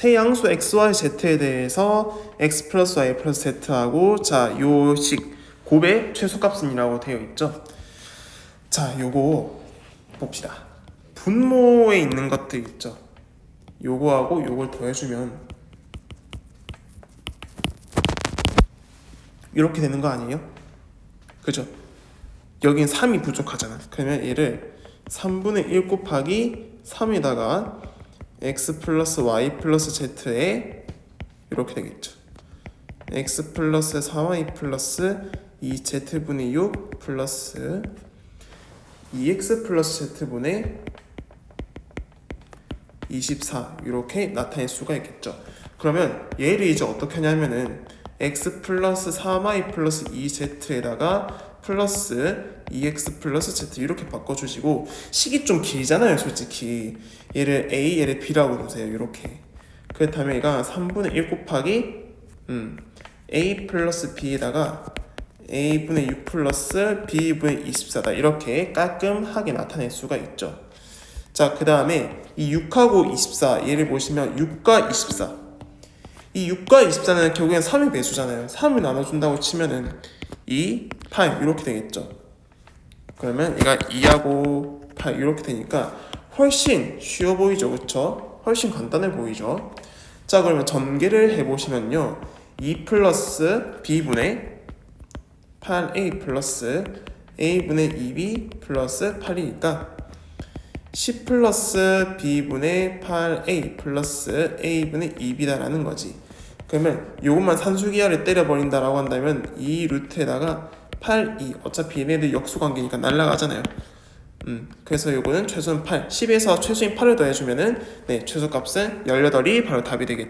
세 양수 x, y, z에 대해서 x 플러스 y 플러스 z하고 자, 요식 곱의 최소값은이라고 되어 있죠. 자, 요거 봅시다. 분모에 있는 것들 있죠. 요거하고 요걸 더해주면 이렇게 되는 거 아니에요? 그죠? 여긴 3이 부족하잖아. 그러면 얘를 3분의 1 곱하기 3에다가 x 플러스 y 플러스 z에 이렇게 되겠죠. x 플러스 4y 플러스 2z분의 6 플러스 2x 플러스 z분의 24 이렇게 나타낼 수가 있겠죠. 그러면 얘를 이제 어떻게 하냐면은 x 플러스 3y 플러스 2z에다가 플러스 2x 플러스 z 이렇게 바꿔주시고 식이 좀 길잖아요 솔직히. 얘를 a 얘를 b라고 보세요 이렇게. 그렇다면 얘가 3분의 1 곱하기 음, a 플러스 b에다가 a분의 6 플러스 b분의 24다. 이렇게 깔끔하게 나타낼 수가 있죠. 자 그 다음에 이 6하고 24 얘를 보시면 6과 24 이 6과 24는 결국엔 3의 배수잖아요. 3을 나눠준다고 치면은 2, 8 이렇게 되겠죠 그러면 얘가 2하고 8 이렇게 되니까 훨씬 쉬워 보이죠 그쵸? 훨씬 간단해 보이죠 자 그러면 전개를 해보시면요 2 플러스 b분의 8a 플러스 a분의 2b 플러스 8이니까 10 플러스 b분의 8a 플러스 a분의 2b다라는 거지. 그러면 요것만 산수기하를 때려버린다라고 한다면 이 루트에다가 8, 2 어차피 얘네들 역수관계니까 날라가잖아요. 음, 그래서 요거는 최소는 8, 10에서 최소인 8을 더해주면은 네 최소값은 18이 바로 답이 되겠죠.